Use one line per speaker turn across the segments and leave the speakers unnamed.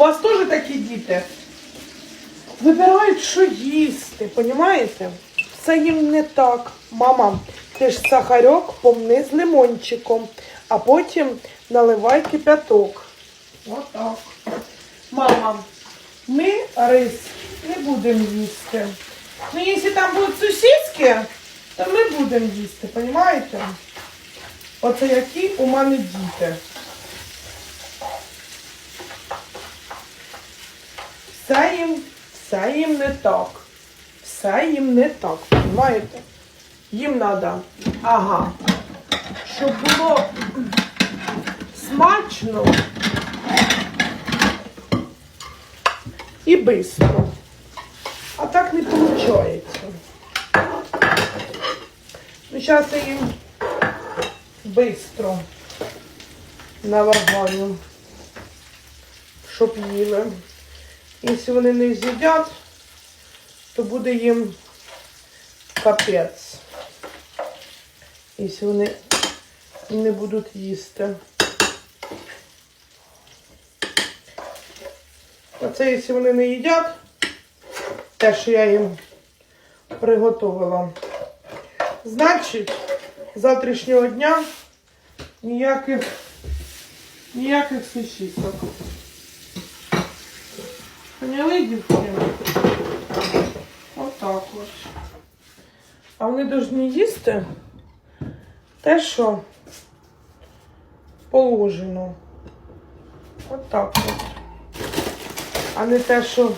вас теж такі діти? Вибирають, що їсти, понімаєте? Це їм не так. Мама, ти ж сахарок помни з лимончиком, а потім наливай кипяток. Отак. Мама, ми рис не будемо їсти. Ну, якщо там будуть сусідські, то ми будемо їсти, понімаєте? Оце які у мене діти. Все їм, все їм не так. Все їм не так, розумієте? Їм треба, ага, щоб було смачно і швидко. А так не виходить. Ну, зараз я їм швидко наварганю, щоб їли. Якщо вони не з'їдять, то буде їм капець. Якщо вони не будуть їсти. Оце, якщо вони не їдять, те, що я їм приготувала. Значить, з завтрашнього дня ніяких, ніяких сусідок. Поняли, дівки? Отак от. А вони повинні їсти те, що положено. Отак от. А не те, що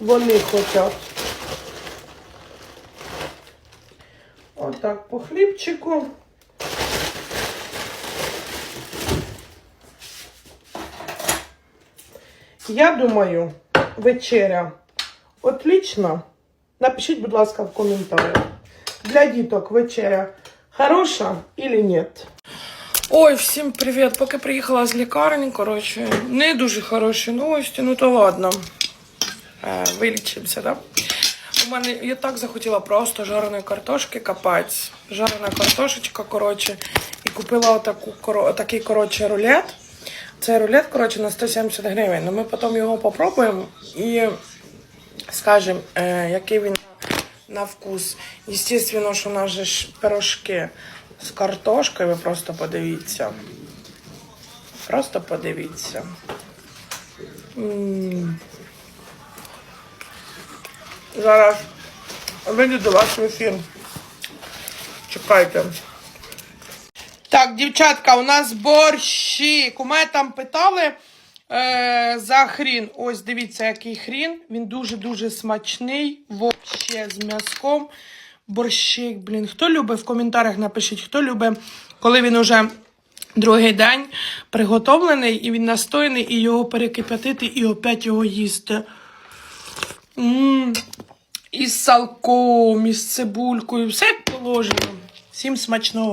вони хочуть. Отак по хлібчику. Я думаю, вечеря отлично. Напишіть, будь ласка, в коментарях. Для діток вечеря хороша или нет?
Ой, всім привіт. Поки приїхала з лікарні, коротше, не дуже хороші новості, ну то ладно. Е, вилічимося, так? У мене я так захотіла просто жареної картошки капець. Жарена картошечка, коротше, і купила отаку, такий, коротше, рулет. Це рулет, коротше, на 170 гривень. Ну, ми потім його попробуємо і скажемо, е, який він на, на вкус. Естественно, що у нас же ж пирожки з картошкою, ви просто подивіться. Просто подивіться. М. Зараз вийду до вас ефір. Чекайте.
Так, дівчатка, у нас борщі. Мене там питали е, за хрін. Ось дивіться, який хрін. Він дуже-дуже смачний. Вообще з м'язком. Борщик, блін. Хто любить в коментарях напишіть, хто любить, коли він уже другий день приготовлений і він настояний, і його перекип'ятити, і опять його їсти. М, І з салком, і з цибулькою, все як положено. Всім смачного.